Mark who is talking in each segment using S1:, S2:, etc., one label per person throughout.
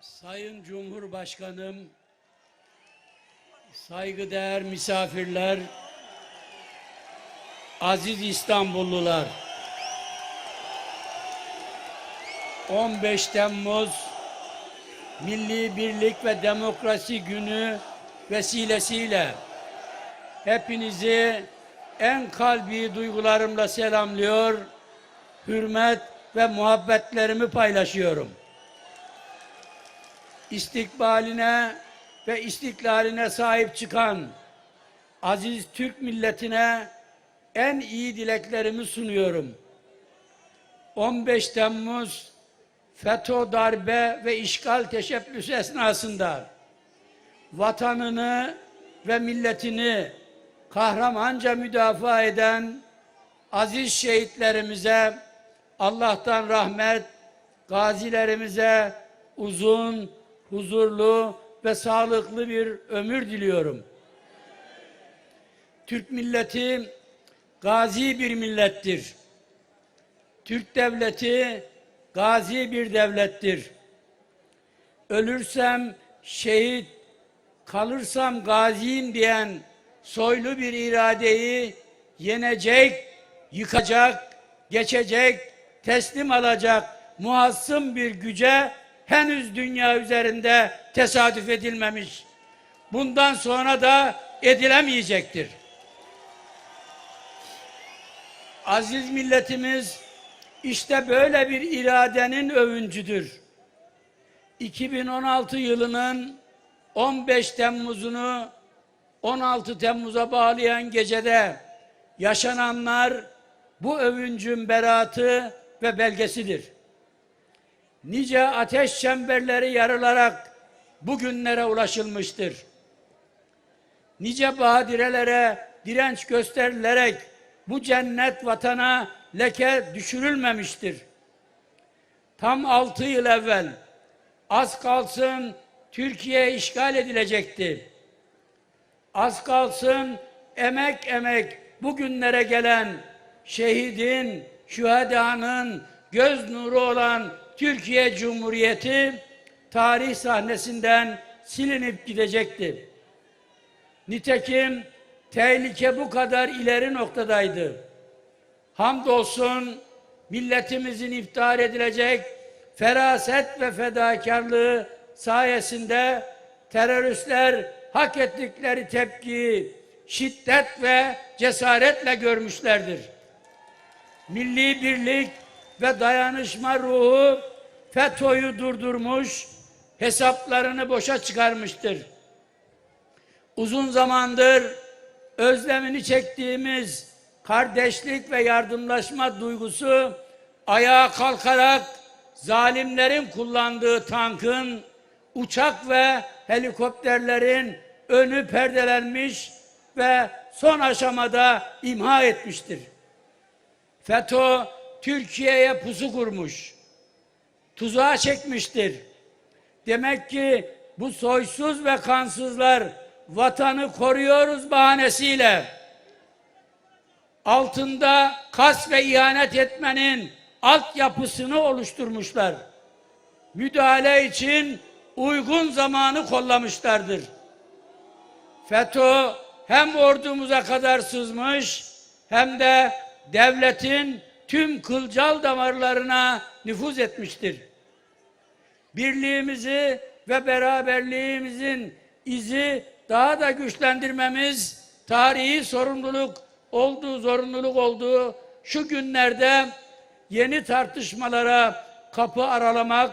S1: Sayın Cumhurbaşkanım, saygıdeğer misafirler, aziz İstanbullular, 15 Temmuz Milli Birlik ve Demokrasi Günü vesilesiyle hepinizi en kalbi duygularımla selamlıyor, hürmet ve muhabbetlerimi paylaşıyorum istikbaline ve istiklaline sahip çıkan aziz Türk milletine en iyi dileklerimi sunuyorum. 15 Temmuz FETÖ darbe ve işgal teşebbüsü esnasında vatanını ve milletini kahramanca müdafaa eden aziz şehitlerimize Allah'tan rahmet, gazilerimize uzun, huzurlu ve sağlıklı bir ömür diliyorum. Türk milleti gazi bir millettir. Türk devleti gazi bir devlettir. Ölürsem şehit, kalırsam gaziyim diyen soylu bir iradeyi yenecek, yıkacak, geçecek, teslim alacak muhassım bir güce henüz dünya üzerinde tesadüf edilmemiş. Bundan sonra da edilemeyecektir. Aziz milletimiz işte böyle bir iradenin övüncüdür. 2016 yılının 15 Temmuz'unu 16 Temmuz'a bağlayan gecede yaşananlar bu övüncün beratı ve belgesidir nice ateş çemberleri yarılarak bugünlere ulaşılmıştır. Nice badirelere direnç gösterilerek bu cennet vatana leke düşürülmemiştir. Tam altı yıl evvel az kalsın Türkiye işgal edilecekti. Az kalsın emek emek bugünlere gelen şehidin, şühedanın göz nuru olan Türkiye Cumhuriyeti tarih sahnesinden silinip gidecekti. Nitekim tehlike bu kadar ileri noktadaydı. Hamdolsun milletimizin iftihar edilecek feraset ve fedakarlığı sayesinde teröristler hak ettikleri tepkiyi şiddet ve cesaretle görmüşlerdir. Milli birlik ve dayanışma ruhu FETÖ'yü durdurmuş, hesaplarını boşa çıkarmıştır. Uzun zamandır özlemini çektiğimiz kardeşlik ve yardımlaşma duygusu ayağa kalkarak zalimlerin kullandığı tankın, uçak ve helikopterlerin önü perdelenmiş ve son aşamada imha etmiştir. FETÖ Türkiye'ye pusu kurmuş tuzağa çekmiştir. Demek ki bu soysuz ve kansızlar vatanı koruyoruz bahanesiyle altında kas ve ihanet etmenin altyapısını oluşturmuşlar. Müdahale için uygun zamanı kollamışlardır. FETÖ hem ordumuza kadar sızmış hem de devletin tüm kılcal damarlarına nüfuz etmiştir birliğimizi ve beraberliğimizin izi daha da güçlendirmemiz tarihi sorumluluk olduğu, zorunluluk olduğu şu günlerde yeni tartışmalara kapı aralamak,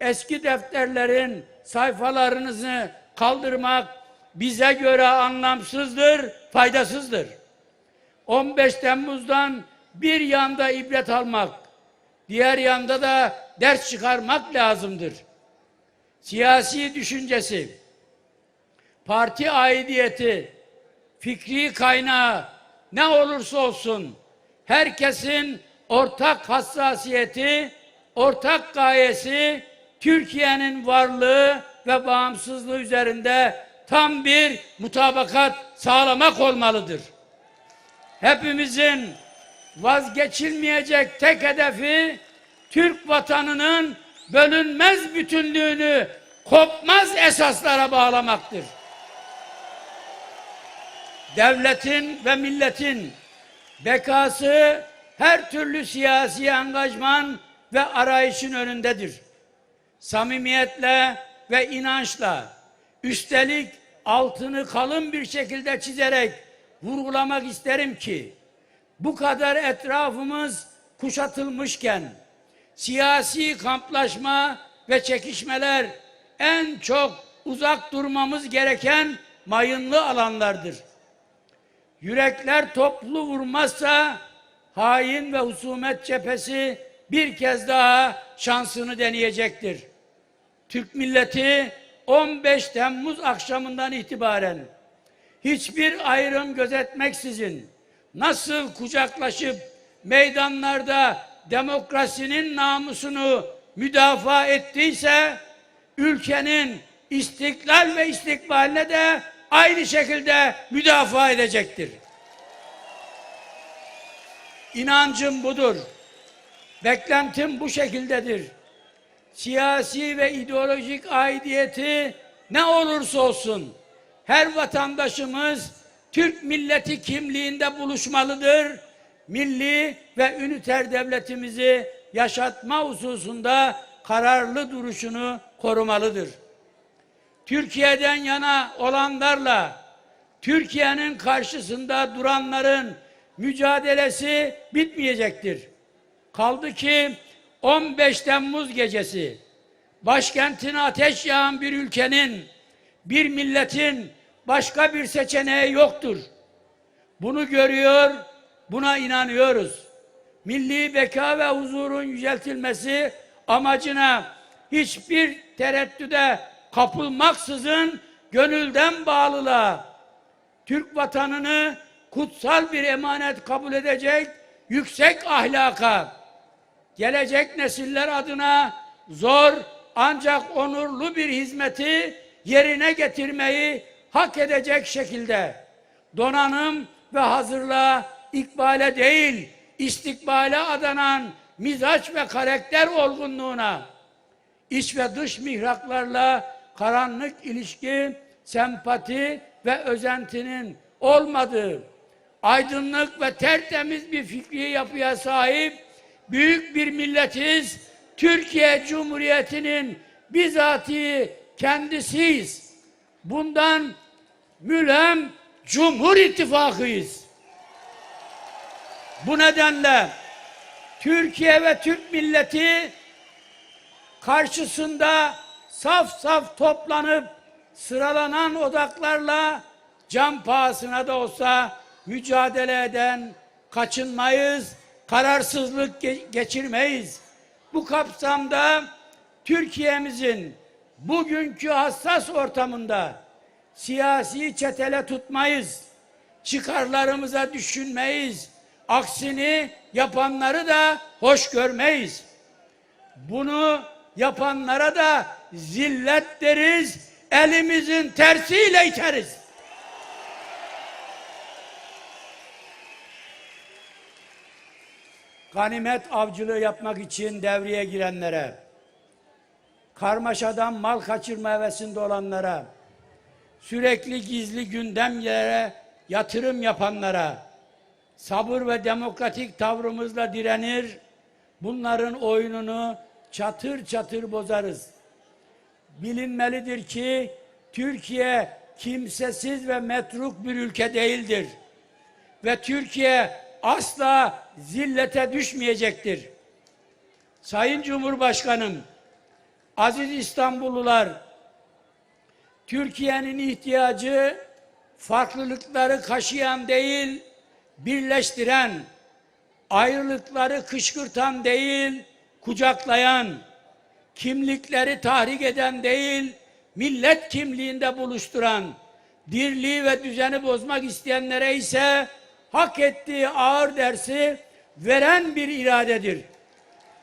S1: eski defterlerin sayfalarınızı kaldırmak bize göre anlamsızdır, faydasızdır. 15 Temmuz'dan bir yanda ibret almak, diğer yanda da ders çıkarmak lazımdır. Siyasi düşüncesi, parti aidiyeti, fikri kaynağı ne olursa olsun herkesin ortak hassasiyeti, ortak gayesi Türkiye'nin varlığı ve bağımsızlığı üzerinde tam bir mutabakat sağlamak olmalıdır. Hepimizin vazgeçilmeyecek tek hedefi Türk vatanının bölünmez bütünlüğünü kopmaz esaslara bağlamaktır. Devletin ve milletin bekası her türlü siyasi angajman ve arayışın önündedir. Samimiyetle ve inançla, üstelik altını kalın bir şekilde çizerek vurgulamak isterim ki, bu kadar etrafımız kuşatılmışken, siyasi kamplaşma ve çekişmeler en çok uzak durmamız gereken mayınlı alanlardır. Yürekler toplu vurmazsa hain ve husumet cephesi bir kez daha şansını deneyecektir. Türk milleti 15 Temmuz akşamından itibaren hiçbir ayrım gözetmeksizin nasıl kucaklaşıp meydanlarda demokrasinin namusunu müdafaa ettiyse ülkenin istiklal ve istikbaline de aynı şekilde müdafaa edecektir. İnancım budur. Beklentim bu şekildedir. Siyasi ve ideolojik aidiyeti ne olursa olsun her vatandaşımız Türk milleti kimliğinde buluşmalıdır. Milli ve üniter devletimizi yaşatma hususunda kararlı duruşunu korumalıdır. Türkiye'den yana olanlarla Türkiye'nin karşısında duranların mücadelesi bitmeyecektir. Kaldı ki 15 Temmuz gecesi başkentine ateş yağan bir ülkenin, bir milletin başka bir seçeneği yoktur. Bunu görüyor, buna inanıyoruz. Milli beka ve huzurun yüceltilmesi amacına hiçbir tereddüde kapılmaksızın gönülden bağlılığa, Türk vatanını kutsal bir emanet kabul edecek yüksek ahlaka, gelecek nesiller adına zor ancak onurlu bir hizmeti yerine getirmeyi hak edecek şekilde donanım ve hazırlığa ikbale değil istikbale adanan mizaç ve karakter olgunluğuna iç ve dış mihraklarla karanlık ilişki, sempati ve özentinin olmadığı aydınlık ve tertemiz bir fikri yapıya sahip büyük bir milletiz. Türkiye Cumhuriyeti'nin bizatihi kendisiyiz. Bundan mülhem Cumhur İttifakıyız. Bu nedenle Türkiye ve Türk milleti karşısında saf saf toplanıp sıralanan odaklarla can pahasına da olsa mücadele eden kaçınmayız, kararsızlık ge- geçirmeyiz. Bu kapsamda Türkiye'mizin bugünkü hassas ortamında siyasi çetele tutmayız, çıkarlarımıza düşünmeyiz, aksini yapanları da hoş görmeyiz. Bunu yapanlara da zillet deriz, elimizin tersiyle iteriz. Ganimet avcılığı yapmak için devreye girenlere, karmaşadan mal kaçırma hevesinde olanlara, sürekli gizli gündemlere yatırım yapanlara, sabır ve demokratik tavrımızla direnir, bunların oyununu çatır çatır bozarız. Bilinmelidir ki Türkiye kimsesiz ve metruk bir ülke değildir. Ve Türkiye asla zillete düşmeyecektir. Sayın Cumhurbaşkanım, aziz İstanbullular, Türkiye'nin ihtiyacı farklılıkları kaşıyan değil, birleştiren, ayrılıkları kışkırtan değil, kucaklayan, kimlikleri tahrik eden değil, millet kimliğinde buluşturan, dirliği ve düzeni bozmak isteyenlere ise hak ettiği ağır dersi veren bir iradedir.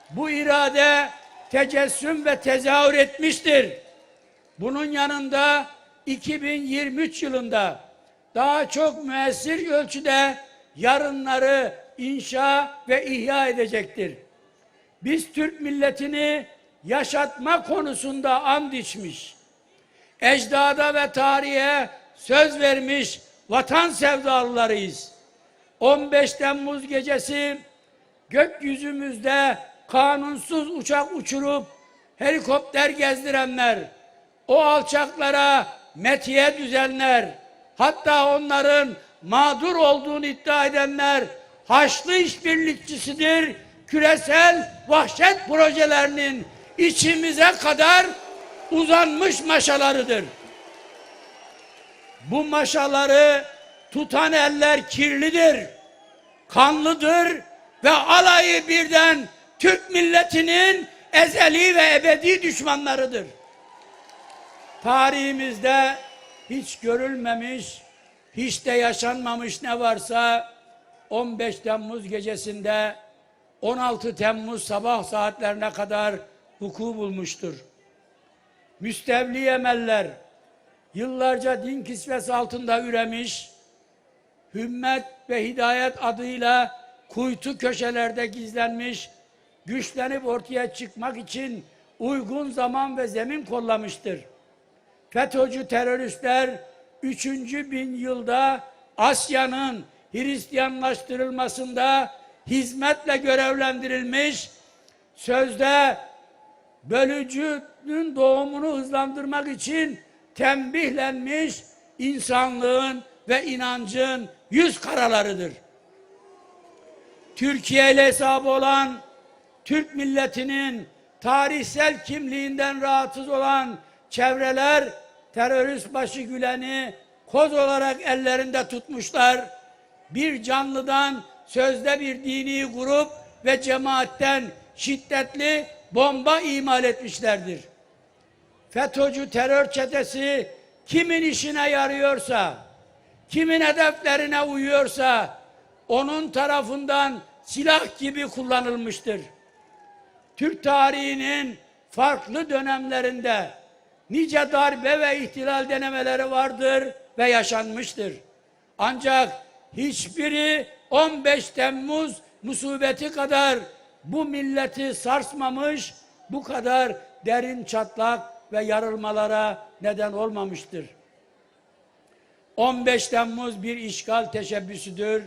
S1: Bu irade tecessüm ve tezahür etmiştir. Bunun yanında 2023 yılında daha çok müessir ölçüde yarınları inşa ve ihya edecektir. Biz Türk milletini yaşatma konusunda and içmiş. Ecdada ve tarihe söz vermiş vatan sevdalılarıyız. 15 Temmuz gecesi gökyüzümüzde kanunsuz uçak uçurup helikopter gezdirenler, o alçaklara metiye düzenler, hatta onların mağdur olduğunu iddia edenler Haçlı işbirlikçisidir, küresel vahşet projelerinin içimize kadar uzanmış maşalarıdır. Bu maşaları tutan eller kirlidir, kanlıdır ve alayı birden Türk milletinin ezeli ve ebedi düşmanlarıdır. Tarihimizde hiç görülmemiş, hiç de yaşanmamış ne varsa 15 Temmuz gecesinde 16 Temmuz sabah saatlerine kadar vuku bulmuştur. Müstevli emeller yıllarca din kisvesi altında üremiş, hümmet ve hidayet adıyla kuytu köşelerde gizlenmiş, güçlenip ortaya çıkmak için uygun zaman ve zemin kollamıştır. FETÖ'cü teröristler 3. bin yılda Asya'nın Hristiyanlaştırılmasında hizmetle görevlendirilmiş, sözde bölücünün doğumunu hızlandırmak için tembihlenmiş insanlığın ve inancın yüz karalarıdır. Türkiye ile hesabı olan Türk milletinin tarihsel kimliğinden rahatsız olan çevreler terörist başı Gülen'i koz olarak ellerinde tutmuşlar. Bir canlıdan sözde bir dini grup ve cemaatten şiddetli bomba imal etmişlerdir. FETÖ'cü terör çetesi kimin işine yarıyorsa, kimin hedeflerine uyuyorsa onun tarafından silah gibi kullanılmıştır. Türk tarihinin farklı dönemlerinde nice darbe ve ihtilal denemeleri vardır ve yaşanmıştır. Ancak hiçbiri 15 Temmuz musibeti kadar bu milleti sarsmamış, bu kadar derin çatlak ve yarılmalara neden olmamıştır. 15 Temmuz bir işgal teşebbüsüdür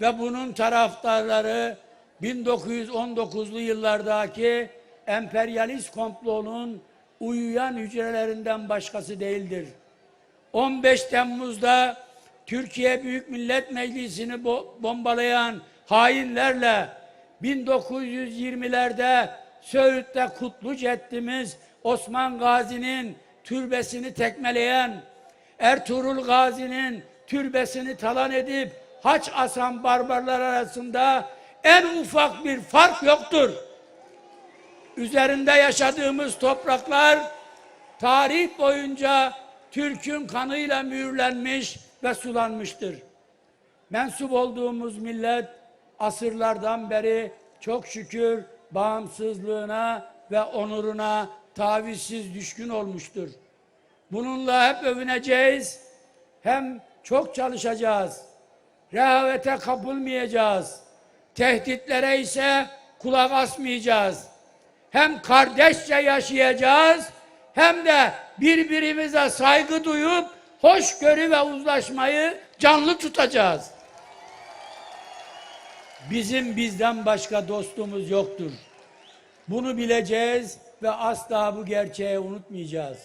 S1: ve bunun taraftarları 1919'lu yıllardaki emperyalist komplonun uyuyan hücrelerinden başkası değildir. 15 Temmuz'da Türkiye Büyük Millet Meclisi'ni bo- bombalayan hainlerle 1920'lerde Söğüt'te Kutluca ettiğimiz Osman Gazi'nin türbesini tekmeleyen, Ertuğrul Gazi'nin türbesini talan edip haç asan barbarlar arasında en ufak bir fark yoktur. Üzerinde yaşadığımız topraklar tarih boyunca Türk'ün kanıyla mühürlenmiş ve sulanmıştır. Mensup olduğumuz millet asırlardan beri çok şükür bağımsızlığına ve onuruna tavizsiz düşkün olmuştur. Bununla hep övüneceğiz, hem çok çalışacağız. Rehavete kapılmayacağız. Tehditlere ise kulak asmayacağız. Hem kardeşçe yaşayacağız, hem de birbirimize saygı duyup hoşgörü ve uzlaşmayı canlı tutacağız. Bizim bizden başka dostumuz yoktur. Bunu bileceğiz ve asla bu gerçeği unutmayacağız.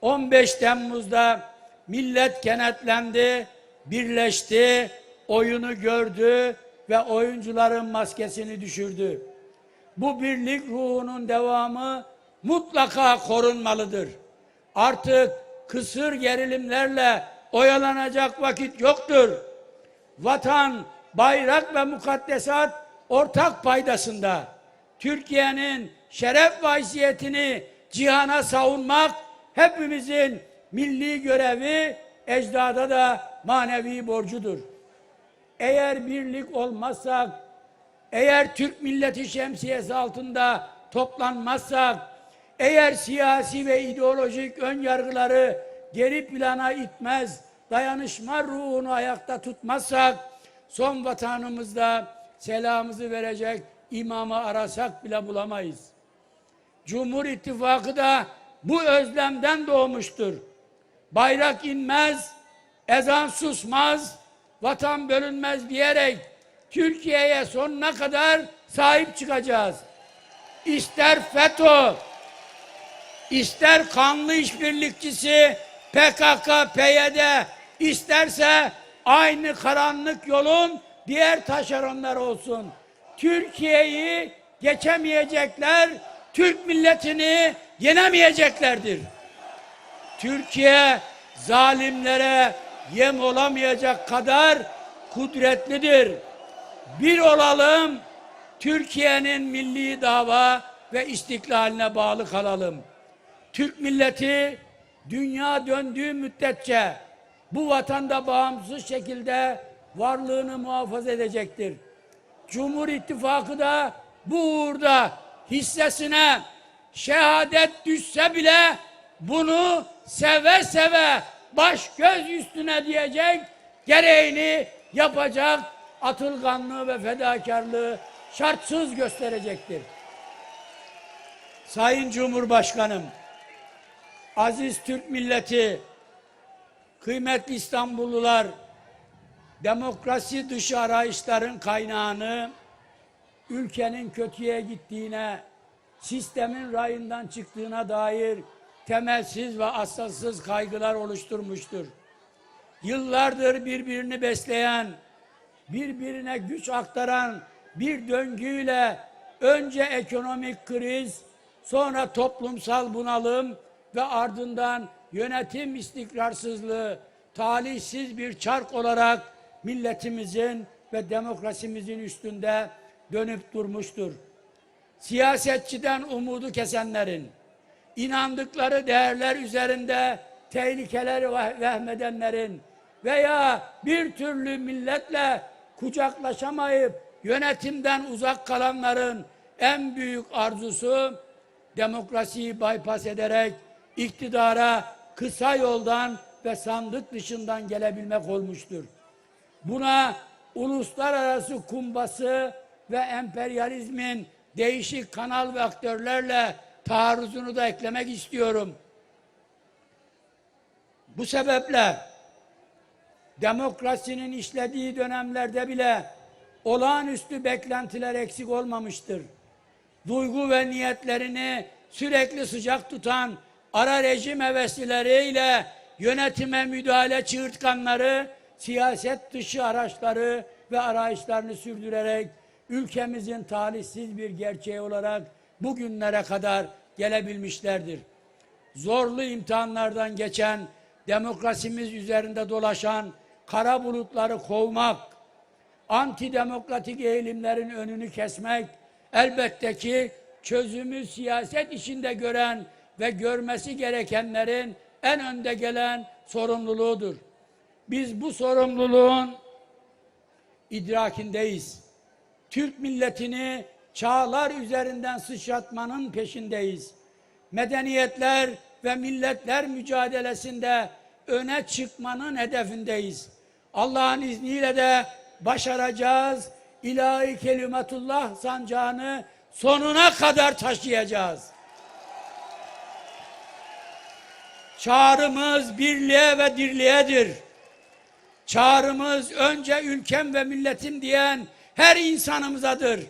S1: 15 Temmuz'da millet kenetlendi, birleşti, oyunu gördü ve oyuncuların maskesini düşürdü. Bu birlik ruhunun devamı mutlaka korunmalıdır. Artık kısır gerilimlerle oyalanacak vakit yoktur. Vatan, bayrak ve mukaddesat ortak paydasında. Türkiye'nin şeref ve cihana savunmak hepimizin milli görevi, ecdada da manevi borcudur. Eğer birlik olmazsak, eğer Türk milleti şemsiyesi altında toplanmazsak, eğer siyasi ve ideolojik ön yargıları geri plana itmez, dayanışma ruhunu ayakta tutmazsak, son vatanımızda selamımızı verecek imamı arasak bile bulamayız. Cumhur İttifakı da bu özlemden doğmuştur. Bayrak inmez, ezan susmaz, vatan bölünmez diyerek Türkiye'ye sonuna kadar sahip çıkacağız. İster FETÖ, ister kanlı işbirlikçisi PKK, PYD, isterse aynı karanlık yolun diğer taşeronlar olsun. Türkiye'yi geçemeyecekler, Türk milletini yenemeyeceklerdir. Türkiye zalimlere yem olamayacak kadar kudretlidir. Bir olalım, Türkiye'nin milli dava ve istiklaline bağlı kalalım. Türk milleti dünya döndüğü müddetçe bu vatanda bağımsız şekilde varlığını muhafaza edecektir. Cumhur İttifakı da bu uğurda hissesine şehadet düşse bile bunu seve seve baş göz üstüne diyecek gereğini yapacak atılganlığı ve fedakarlığı şartsız gösterecektir. Sayın Cumhurbaşkanım, aziz Türk milleti, kıymetli İstanbullular, demokrasi dışı arayışların kaynağını ülkenin kötüye gittiğine, sistemin rayından çıktığına dair temelsiz ve asassız kaygılar oluşturmuştur. Yıllardır birbirini besleyen, birbirine güç aktaran bir döngüyle önce ekonomik kriz, sonra toplumsal bunalım ve ardından yönetim istikrarsızlığı talihsiz bir çark olarak milletimizin ve demokrasimizin üstünde dönüp durmuştur. Siyasetçiden umudu kesenlerin, inandıkları değerler üzerinde tehlikeleri veh- vehmedenlerin veya bir türlü milletle kucaklaşamayıp yönetimden uzak kalanların en büyük arzusu demokrasiyi bypass ederek iktidara kısa yoldan ve sandık dışından gelebilmek olmuştur. Buna uluslararası kumbası ve emperyalizmin değişik kanal ve aktörlerle taarruzunu da eklemek istiyorum. Bu sebeple demokrasinin işlediği dönemlerde bile olağanüstü beklentiler eksik olmamıştır. Duygu ve niyetlerini sürekli sıcak tutan ara rejim heveslileriyle yönetime müdahale çığırtkanları, siyaset dışı araçları ve arayışlarını sürdürerek ülkemizin talihsiz bir gerçeği olarak bugünlere kadar gelebilmişlerdir zorlu imtihanlardan geçen, demokrasimiz üzerinde dolaşan kara bulutları kovmak, antidemokratik eğilimlerin önünü kesmek, elbette ki çözümü siyaset içinde gören ve görmesi gerekenlerin en önde gelen sorumluluğudur. Biz bu sorumluluğun idrakindeyiz. Türk milletini çağlar üzerinden sıçratmanın peşindeyiz. Medeniyetler ve milletler mücadelesinde öne çıkmanın hedefindeyiz. Allah'ın izniyle de başaracağız. İlahi kelimetullah sancağını sonuna kadar taşıyacağız. Çağrımız birliğe ve dirliğedir. Çağrımız önce ülkem ve milletim diyen her insanımızadır.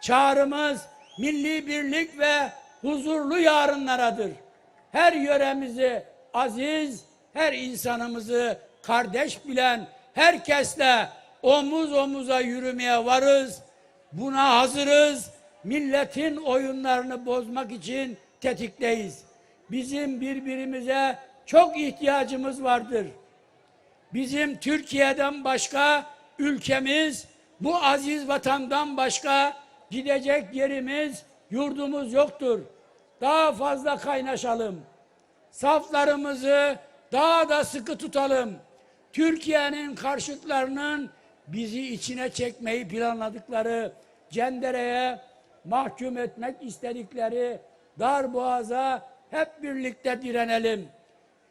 S1: Çağrımız milli birlik ve huzurlu yarınlaradır. Her yöremizi aziz, her insanımızı kardeş bilen herkesle omuz omuza yürümeye varız. Buna hazırız. Milletin oyunlarını bozmak için tetikteyiz. Bizim birbirimize çok ihtiyacımız vardır. Bizim Türkiye'den başka ülkemiz, bu aziz vatandan başka gidecek yerimiz, yurdumuz yoktur. Daha fazla kaynaşalım. Saflarımızı daha da sıkı tutalım. Türkiye'nin karşıtlarının bizi içine çekmeyi planladıkları cendereye mahkum etmek istedikleri dar boğaza hep birlikte direnelim.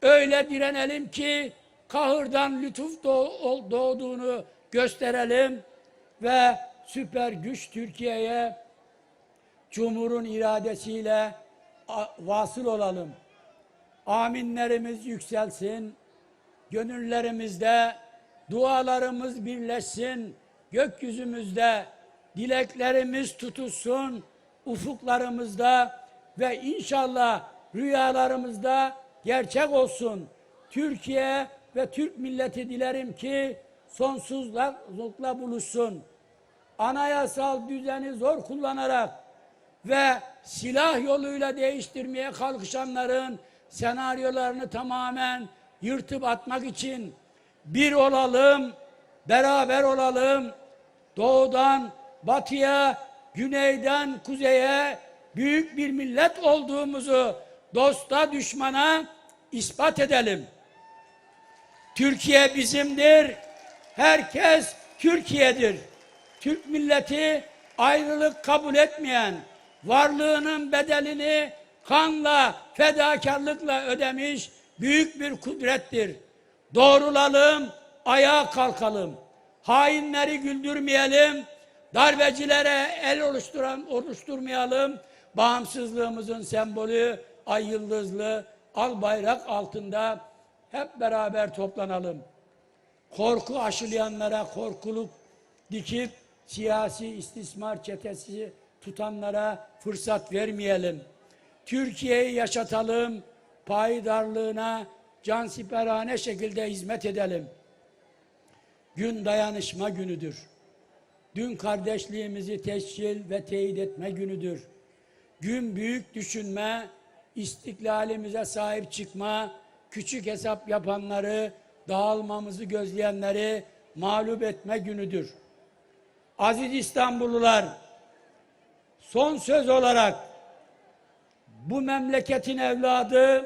S1: Öyle direnelim ki kahırdan lütuf doğ- doğduğunu gösterelim ve süper güç Türkiye'ye Cumhur'un iradesiyle vasıl olalım. Aminlerimiz yükselsin. Gönüllerimizde dualarımız birleşsin. Gökyüzümüzde dileklerimiz tutulsun. Ufuklarımızda ve inşallah rüyalarımızda gerçek olsun. Türkiye ve Türk milleti dilerim ki sonsuzlukla buluşsun. Anayasal düzeni zor kullanarak ve silah yoluyla değiştirmeye kalkışanların senaryolarını tamamen yırtıp atmak için bir olalım, beraber olalım. Doğudan batıya, güneyden kuzeye büyük bir millet olduğumuzu dosta düşmana ispat edelim. Türkiye bizimdir. Herkes Türkiye'dir. Türk milleti ayrılık kabul etmeyen, varlığının bedelini kanla, fedakarlıkla ödemiş büyük bir kudrettir. Doğrulalım, ayağa kalkalım. Hainleri güldürmeyelim, darbecilere el oluşturan oluşturmayalım. Bağımsızlığımızın sembolü ay yıldızlı al bayrak altında hep beraber toplanalım korku aşılayanlara korkuluk dikip siyasi istismar çetesi tutanlara fırsat vermeyelim. Türkiye'yi yaşatalım, payidarlığına cansiperane şekilde hizmet edelim. Gün dayanışma günüdür. Dün kardeşliğimizi tescil ve teyit etme günüdür. Gün büyük düşünme, istiklalimize sahip çıkma, küçük hesap yapanları, dağılmamızı gözleyenleri mağlup etme günüdür. Aziz İstanbullular, son söz olarak bu memleketin evladı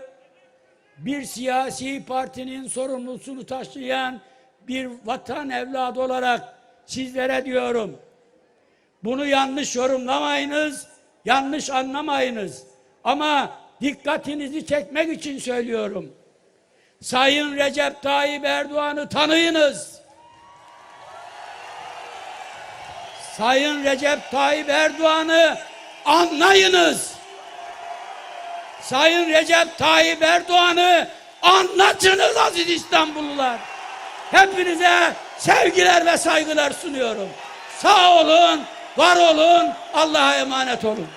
S1: bir siyasi partinin sorumlusunu taşıyan bir vatan evladı olarak sizlere diyorum. Bunu yanlış yorumlamayınız, yanlış anlamayınız. Ama dikkatinizi çekmek için söylüyorum. Sayın Recep Tayyip Erdoğan'ı tanıyınız. Sayın Recep Tayyip Erdoğan'ı anlayınız. Sayın Recep Tayyip Erdoğan'ı anlatınız aziz İstanbullular. Hepinize sevgiler ve saygılar sunuyorum. Sağ olun, var olun, Allah'a emanet olun.